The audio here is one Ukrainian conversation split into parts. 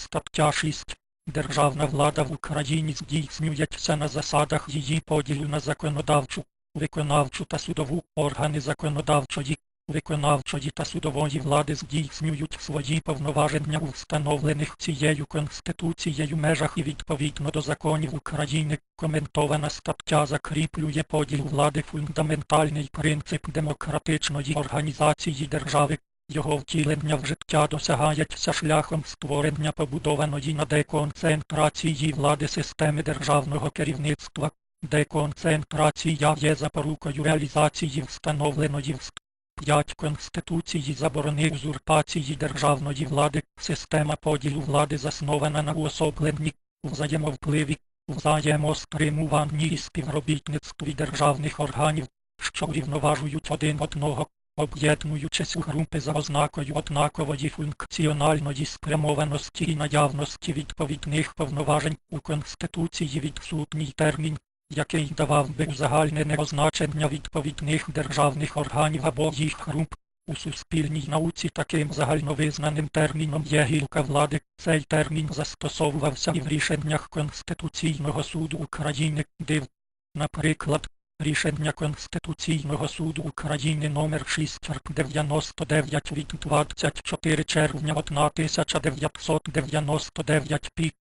Стаття 6. Державна влада в Україні здійснюється на засадах її поділу на законодавчу, виконавчу та судову органи законодавчої, виконавчої та судової влади здійснюють свої повноваження у встановлених цією Конституцією межах і відповідно до законів України. Коментована стаття закріплює поділ влади фундаментальний принцип демократичної організації держави. Його втілення в життя досягається шляхом створення побудованої на деконцентрації влади системи державного керівництва. Деконцентрація є запорукою реалізації встановленої в 5 Конституції заборони узурпації державної влади. Система поділу влади заснована на уособленні, взаємовпливі, взаємостримуванні і співробітництві державних органів, що врівноважують один одного, об'єднуючись у групи за ознакою однакової функціональної спрямованості і наявності відповідних повноважень у Конституції відсутній термін, який давав би узагальнене означення відповідних державних органів або їх груп. У суспільній науці таким загальновизнаним терміном є гілка влади. Цей термін застосовувався і в рішеннях Конституційного суду України, див, наприклад, рішення Конституційного суду України номер 699 від 24 червня 1999 пі.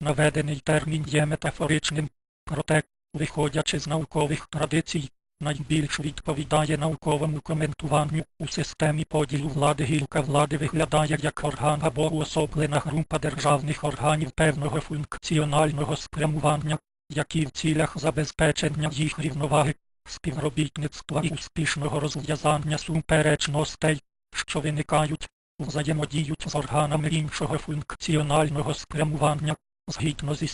Наведений термін є метафоричним, проте, виходячи з наукових традицій, найбільш відповідає науковому коментуванню у системі поділу влади гілка влади виглядає як орган або уособлена група державних органів певного функціонального спрямування, які в цілях забезпечення їх рівноваги, співробітництва і успішного розв'язання суперечностей, що виникають, взаємодіють з органами іншого функціонального спрямування, згідно зі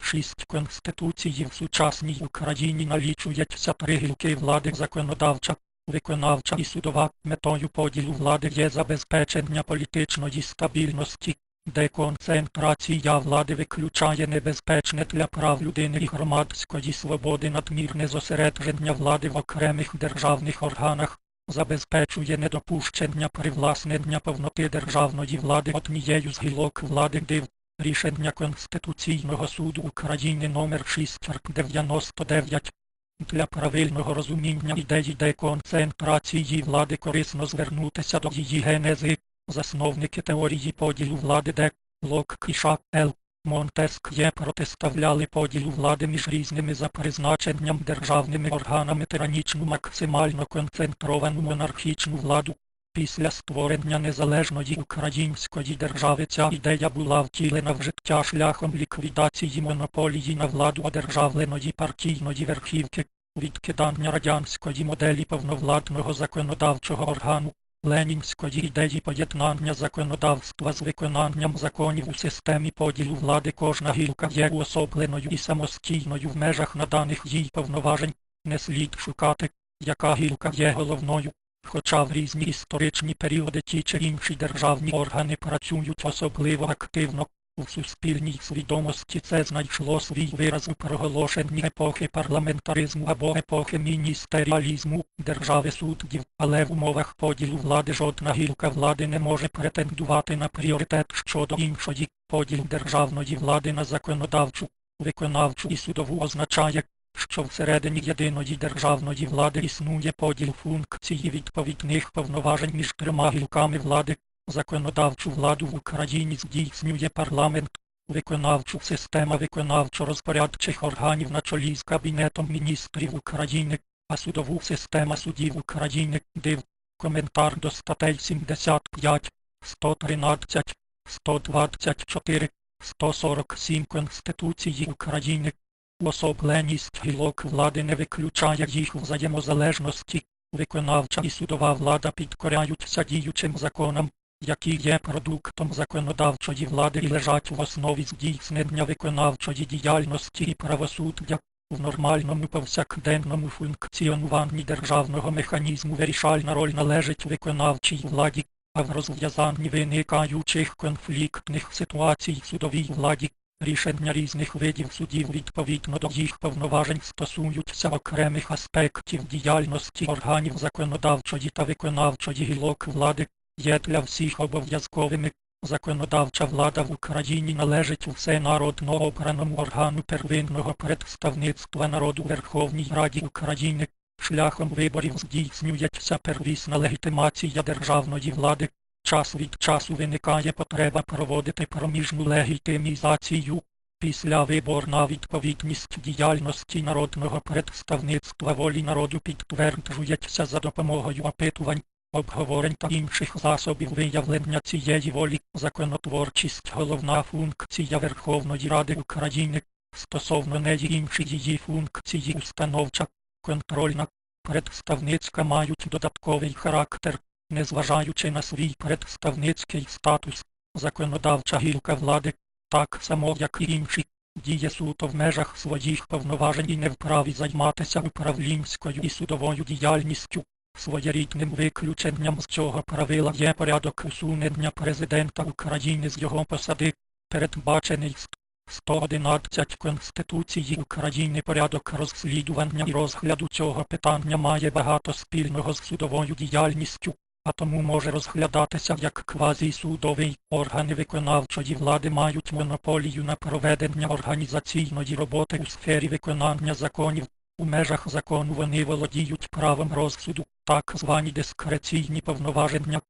6 Конституції в сучасній Україні налічується три гілки влади законодавча, виконавча і судова. Метою поділу влади є забезпечення політичної стабільності, деконцентрація влади виключає небезпечне для прав людини і громадської свободи надмірне зосередження влади в окремих державних органах, забезпечує недопущення привласнення повноти державної влади однією з гілок влади див. Рішення Конституційного суду України номер 699 для правильного розуміння ідеї деконцентрації влади корисно звернутися до її генези, засновники теорії поділу влади Де, Лок Кіша, Л. Монтеск'є протиставляли поділу влади між різними за призначенням державними органами тиранічну максимально концентровану монархічну владу. Після створення незалежної української держави ця ідея була втілена в життя шляхом ліквідації монополії на владу одержавленої партійної верхівки, відкидання радянської моделі повновладного законодавчого органу, ленінської ідеї поєднання законодавства з виконанням законів у системі поділу влади кожна гілка є уособленою і самостійною в межах наданих їй повноважень, не слід шукати, яка гілка є головною. Хоча в різні історичні періоди ті чи інші державні органи працюють особливо активно, у суспільній свідомості це знайшло свій вираз у проголошенні епохи парламентаризму або епохи міністеріалізму держави суддів, але в умовах поділу влади жодна гілка влади не може претендувати на пріоритет щодо іншої. Поділ державної влади на законодавчу, виконавчу і судову означає, що всередині єдиної державної влади існує поділ функції відповідних повноважень між трьома гілками влади, законодавчу владу в Україні здійснює парламент, виконавчу система виконавчо-розпорядчих органів на чолі з Кабінетом міністрів України, а судову система судів України див. Коментар до статей 75, 113, 124, 147 Конституції України. Особленість гілок влади не виключає їх взаємозалежності, виконавча і судова влада підкоряються діючим законам, які є продуктом законодавчої влади і лежать в основі здійснення виконавчої діяльності і правосуддя. В нормальному повсякденному функціонуванні державного механізму вирішальна роль належить виконавчій владі, а в розв'язанні виникаючих конфліктних ситуацій судовій владі. Рішення різних видів судів відповідно до їх повноважень стосуються окремих аспектів діяльності органів законодавчої та виконавчої гілок влади, є для всіх обов'язковими, Законодавча влада в Україні належить всенародно обраному органу первинного представництва народу Верховній Раді України. Шляхом виборів здійснюється первісна легітимація державної влади. Час від часу виникає потреба проводити проміжну легітимізацію. Після виборна відповідність діяльності народного представництва волі народу підтверджується за допомогою опитувань, обговорень та інших засобів виявлення цієї волі. Законотворчість головна функція Верховної Ради України. Стосовно неї інші її функції установча, контрольна, представницька мають додатковий характер, незважаючи на свій представницький статус, законодавча гілка влади, так само як і інші, діє суто в межах своїх повноважень і не вправі займатися управлінською і судовою діяльністю. Своєрідним виключенням з цього правила є порядок усунення президента України з його посади, передбачений ст- 111 Конституції України порядок розслідування і розгляду цього питання має багато спільного з судовою діяльністю, а тому може розглядатися як квазісудовий. Органи виконавчої влади мають монополію на проведення організаційної роботи у сфері виконання законів. У межах закону вони володіють правом розсуду, так звані дискреційні повноваження.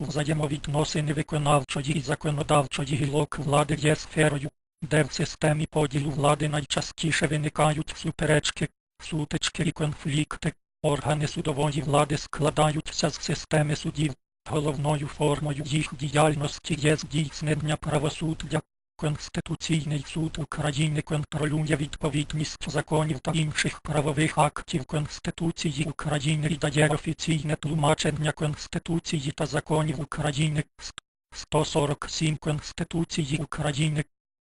Взаємовідносини виконавчої і законодавчої гілок влади є сферою, де в системі поділу влади найчастіше виникають суперечки, сутички і конфлікти. Органи судової влади складаються з системи судів. Головною формою їх діяльності є здійснення правосуддя. Конституційний суд України контролює відповідність законів та інших правових актів Конституції України і дає офіційне тлумачення Конституції та законів України. 147 Конституції України.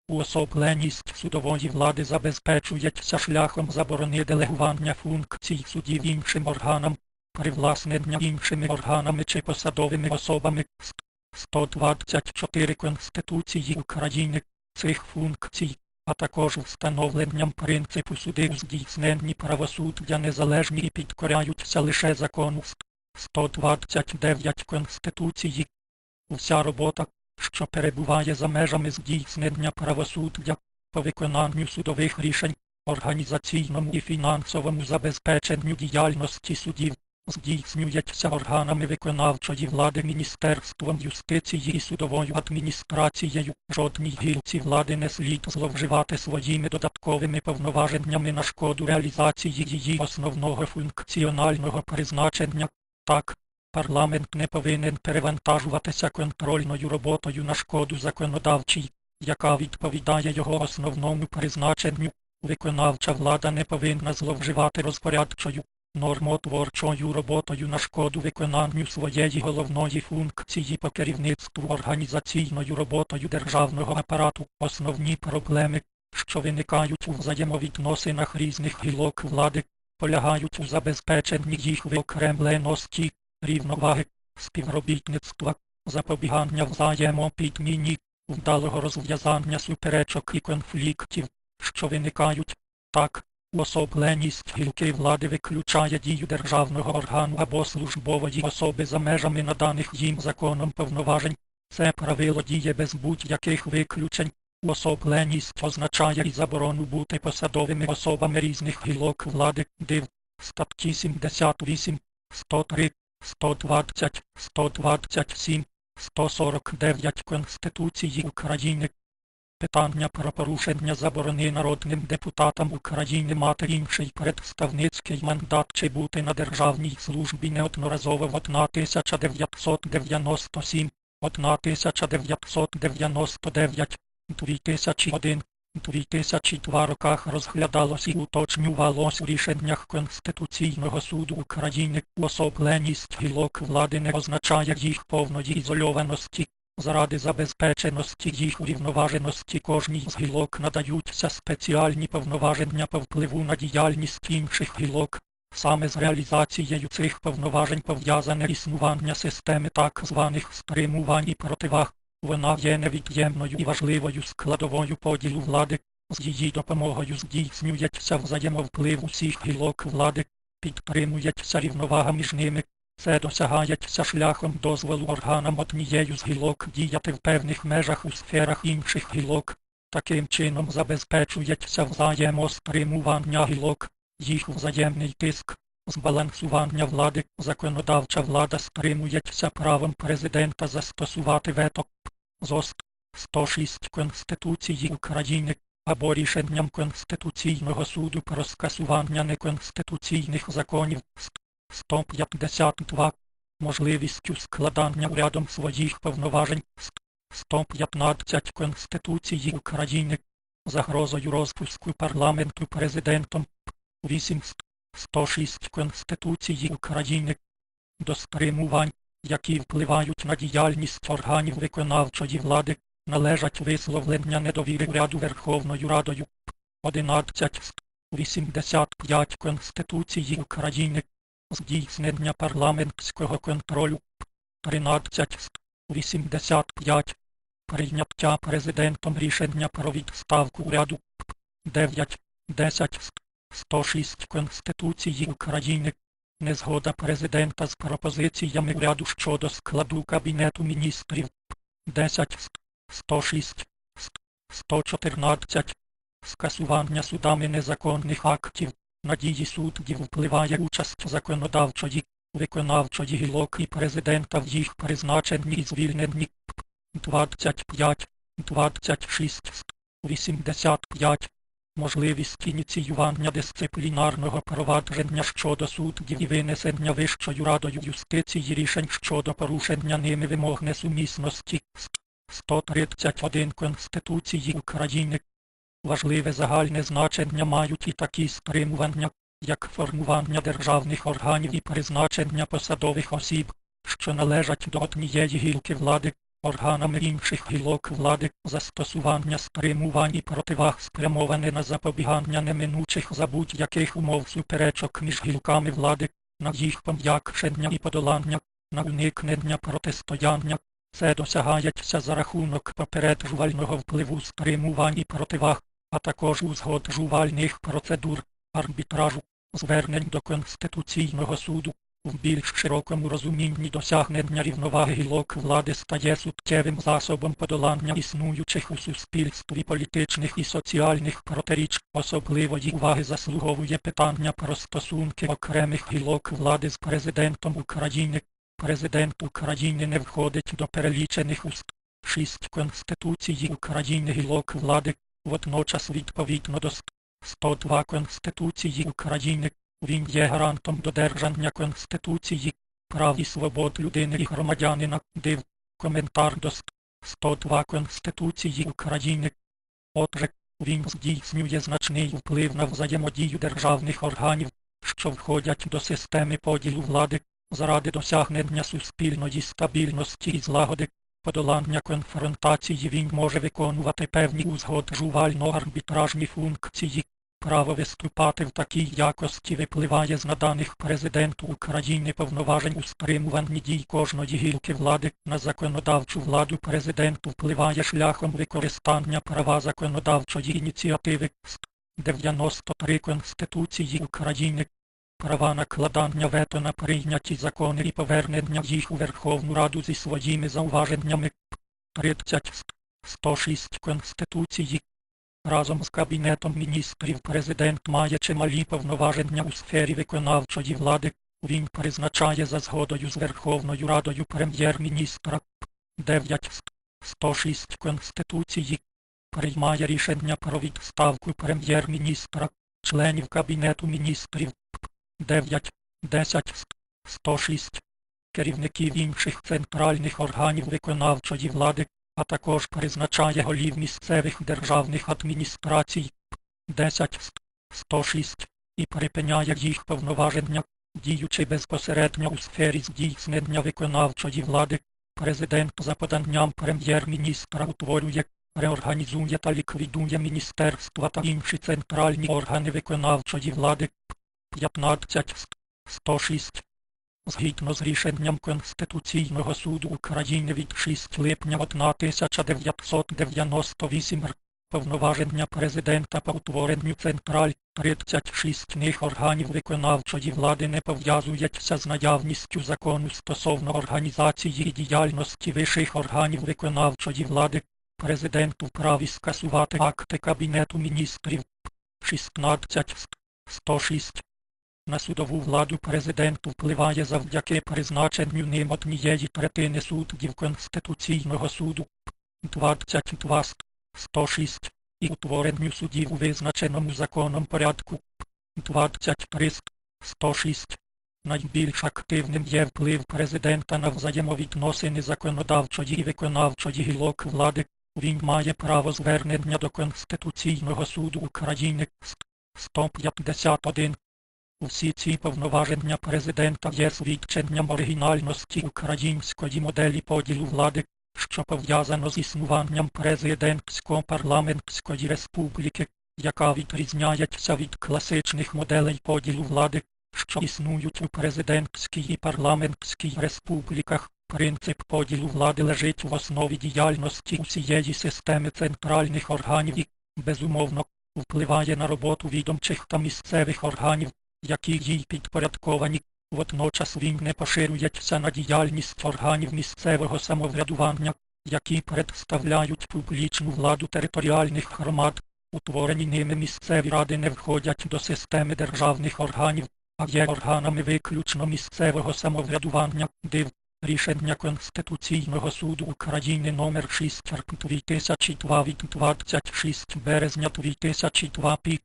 Уособленість судової влади забезпечується шляхом заборони делегування функцій судів іншим органам, привласнення іншими органами чи посадовими особами. 124 Конституції України цих функцій, а також встановленням принципу суди у здійсненні правосуддя незалежні і підкоряються лише закону. 129 Конституції. Уся робота, що перебуває за межами здійснення правосуддя, по виконанню судових рішень, організаційному і фінансовому забезпеченню діяльності судів, здійснюється органами виконавчої влади Міністерством юстиції і судовою адміністрацією. Жодній гілці влади не слід зловживати своїми додатковими повноваженнями на шкоду реалізації її основного функціонального призначення. Так, парламент не повинен перевантажуватися контрольною роботою на шкоду законодавчій, яка відповідає його основному призначенню. Виконавча влада не повинна зловживати розпорядчою, нормотворчою роботою на шкоду виконанню своєї головної функції по керівництву організаційною роботою державного апарату. Основні проблеми, що виникають у взаємовідносинах різних гілок влади, полягають у забезпеченні їх виокремленості, рівноваги, співробітництва, запобігання взаємопідміні, вдалого розв'язання суперечок і конфліктів, що виникають. Так, Уособленість гілки влади виключає дію державного органу або службової особи за межами наданих їм законом повноважень. Це правило діє без будь-яких виключень. Уособленість означає і заборону бути посадовими особами різних гілок влади. Див. Статті 78, 103, 120, 127, 149 Конституції України. Питання про порушення заборони народним депутатам України мати інший представницький мандат чи бути на державній службі неодноразово в 1997, 1999, 2001, 2002 роках розглядалось і уточнювалось у рішеннях Конституційного суду України. Особленість гілок влади не означає їх повної ізольованості. Заради забезпеченості їх урівноваженості кожній з гілок надаються спеціальні повноваження по впливу на діяльність інших гілок. Саме з реалізацією цих повноважень пов'язане існування системи так званих стримувань і противаг. Вона є невід'ємною і важливою складовою поділу влади. З її допомогою здійснюється взаємовплив усіх гілок влади, підтримується рівновага між ними, Це досягається шляхом дозволу органам однією з гілок діяти в певних межах у сферах інших гілок. Таким чином забезпечується взаємостримування гілок, їх взаємний тиск, збалансування влади, законодавча влада стримується правом президента застосувати вето ЗОСТ 106 Конституції України або рішенням Конституційного суду про скасування неконституційних законів 152 можливістю складання урядом своїх повноважень. 115 Конституції України. Загрозою розпуску парламенту президентом. 8 106 Конституції України. До стримувань, які впливають на діяльність органів виконавчої влади, належать висловлення недовіри уряду Верховною Радою. 11 85 Конституції України здійснення парламентського контролю. 13 85 прийняття президентом рішення про відставку уряду. 9 10 106 Конституції України. Незгода президента з пропозиціями уряду щодо складу Кабінету міністрів. 10 106 114 скасування судами незаконних актів надії суддів впливає участь законодавчої, виконавчої гілок і президента в їх призначенні і звільненні 25, 26, 85 можливість ініціювання дисциплінарного провадження щодо суддів і винесення Вищою радою юстиції рішень щодо порушення ними вимог несумісності. 131 Конституції України. Важливе загальне значення мають і такі стримування, як формування державних органів і призначення посадових осіб, що належать до однієї гілки влади, органами інших гілок влади, застосування стримувань і противаг спрямоване на запобігання неминучих за будь-яких умов суперечок між гілками влади, на їх пом'якшення і подолання, на уникнення протистояння. Це досягається за рахунок попереджувального впливу стримувань і противаг, а також узгоджувальних процедур, арбітражу, звернень до Конституційного суду. В більш широкому розумінні досягнення рівноваги гілок влади стає суттєвим засобом подолання існуючих у суспільстві політичних і соціальних протиріч. Особливої уваги заслуговує питання про стосунки окремих гілок влади з президентом України. Президент України не входить до перелічених уст 6 Конституції України гілок влади, водночас відповідно до 102 Конституції України. Він є гарантом додержання Конституції, прав і свобод людини і громадянина. Див. Коментар до 102 Конституції України. Отже, він здійснює значний вплив на взаємодію державних органів, що входять до системи поділу влади, заради досягнення суспільної стабільності і злагоди, подолання конфронтації він може виконувати певні узгоджувально-арбітражні функції. Право виступати в такій якості випливає з наданих президенту України повноважень у стримуванні дій кожної гілки влади. На законодавчу владу президенту впливає шляхом використання права законодавчої ініціативи. 93 Конституції України, права накладання вето на прийняті закони і повернення їх у Верховну Раду зі своїми зауваженнями. 30 106 Конституції. Разом з Кабінетом міністрів президент має чималі повноваження у сфері виконавчої влади. Він призначає за згодою з Верховною Радою прем'єр-міністра. 9 106 Конституції, приймає рішення про відставку прем'єр-міністра, членів Кабінету міністрів 9 10 106 керівників інших центральних органів виконавчої влади а також призначає голів місцевих державних адміністрацій 10 106 і припиняє їх повноваження, діючи безпосередньо у сфері здійснення виконавчої влади. Президент за поданням прем'єр-міністра утворює, реорганізує та ліквідує міністерства та інші центральні органи виконавчої влади 15 106 Згідно з рішенням Конституційного суду України від 6 липня 1998 повноваження президента по утворенню централь 36 них органів виконавчої влади не пов'язуються з наявністю закону стосовно організації і діяльності вищих органів виконавчої влади. Президент вправі скасувати акти Кабінету міністрів. 16 106 на судову владу президент впливає завдяки призначенню ним однієї третини суддів Конституційного суду 22 106 і утворенню судів у визначеному законом порядку 23 106. Найбільш активним є вплив президента на взаємовідносини законодавчої і виконавчої гілок влади. Він має право звернення до Конституційного суду України 151. Усі ці повноваження президента є свідченням оригінальності української моделі поділу влади, що пов'язано з існуванням президентсько-парламентської республіки, яка відрізняється від класичних моделей поділу влади, що існують у президентській і парламентській республіках. Принцип поділу влади лежить в основі діяльності усієї системи центральних органів і, безумовно, впливає на роботу відомчих та місцевих органів, які їй підпорядковані. Водночас він не поширюється на діяльність органів місцевого самоврядування, які представляють публічну владу територіальних громад. Утворені ними місцеві ради не входять до системи державних органів, а є органами виключно місцевого самоврядування, див. Рішення Конституційного суду України номер 6 2002 від 26 березня 2002 пі.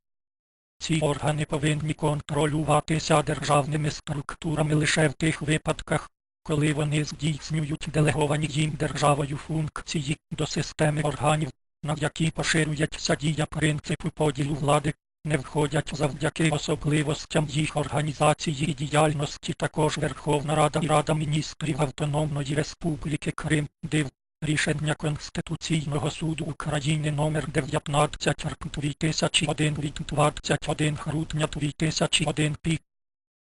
Ці органи повинні контролюватися державними структурами лише в тих випадках, коли вони здійснюють делеговані їм державою функції до системи органів, на які поширюється дія принципу поділу влади, не входять завдяки особливостям їх організації і діяльності також Верховна Рада і Рада міністрів Автономної Республіки Крим, див. Рішення Конституційного суду України номер 19 2001 від 21 грудня 2001 пі.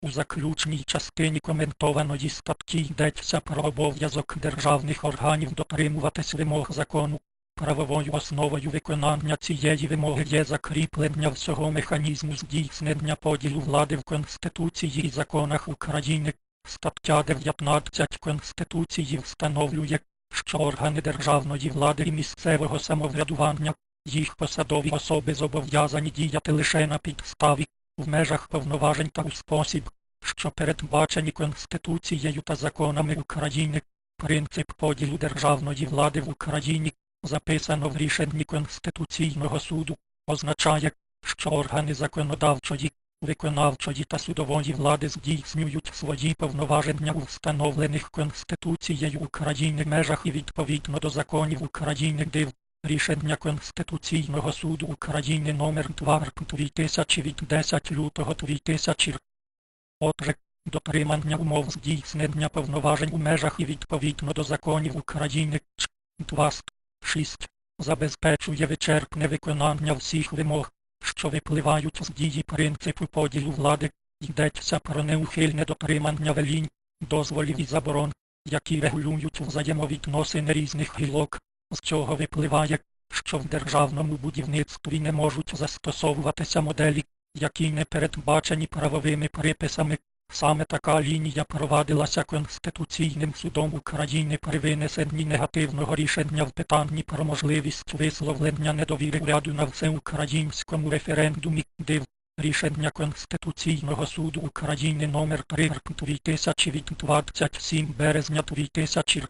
У заключній частині коментованої статті йдеться про обов'язок державних органів дотримуватись вимог закону. Правовою основою виконання цієї вимоги є закріплення всього механізму здійснення поділу влади в Конституції і законах України. Стаття 19 Конституції встановлює, що органи державної влади і місцевого самоврядування, їх посадові особи зобов'язані діяти лише на підставі, в межах повноважень та у спосіб, що передбачені Конституцією та законами України. Принцип поділу державної влади в Україні, записано в рішенні Конституційного суду, означає, що органи законодавчої, виконавчої та судової влади здійснюють свої повноваження у встановлених Конституцією України межах і відповідно до законів України див. Рішення Конституційного суду України номер 2 2000 від 10 лютого 2000. Отже, дотримання умов здійснення повноважень у межах і відповідно до законів України 2 6. Забезпечує вичерпне виконання всіх вимог, що випливають з дії принципу поділу влади, йдеться про неухильне дотримання велінь, дозволів і заборон, які регулюють взаємовідносини різних гілок, з чого випливає, що в державному будівництві не можуть застосовуватися моделі, які не передбачені правовими приписами. Саме така лінія провадилася Конституційним судом України при винесенні негативного рішення в питанні про можливість висловлення недовіри уряду на всеукраїнському референдумі, див. Рішення Конституційного суду України номер 3 2000 від 27 березня 2000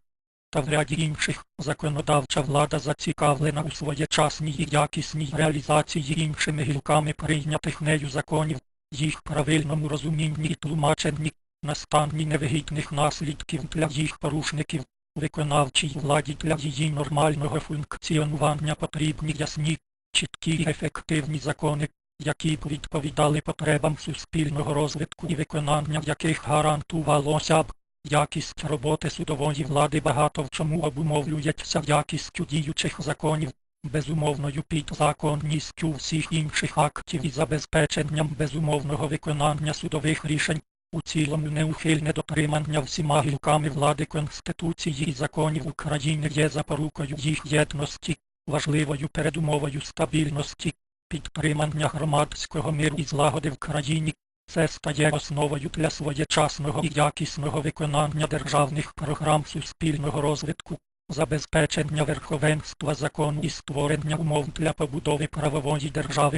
та в ряді інших. Законодавча влада зацікавлена у своєчасній і якісній реалізації іншими гілками прийнятих нею законів, їх правильному розумінні і тлумаченні, настанні невигідних наслідків для їх порушників, виконавчій владі для її нормального функціонування потрібні ясні, чіткі і ефективні закони, які б відповідали потребам суспільного розвитку і виконання яких гарантувалося б. Якість роботи судової влади багато в чому обумовлюється якістю діючих законів, безумовною підзаконністю всіх інших актів і забезпеченням безумовного виконання судових рішень, у цілому неухильне дотримання всіма гілками влади Конституції і законів України є запорукою їх єдності, важливою передумовою стабільності, підтримання громадського миру і злагоди в країні. Це стає основою для своєчасного і якісного виконання державних програм суспільного розвитку. zabezpieczenia Werchowenstua Zakonu i stworzenia umów dla pobudowy prawowości держawy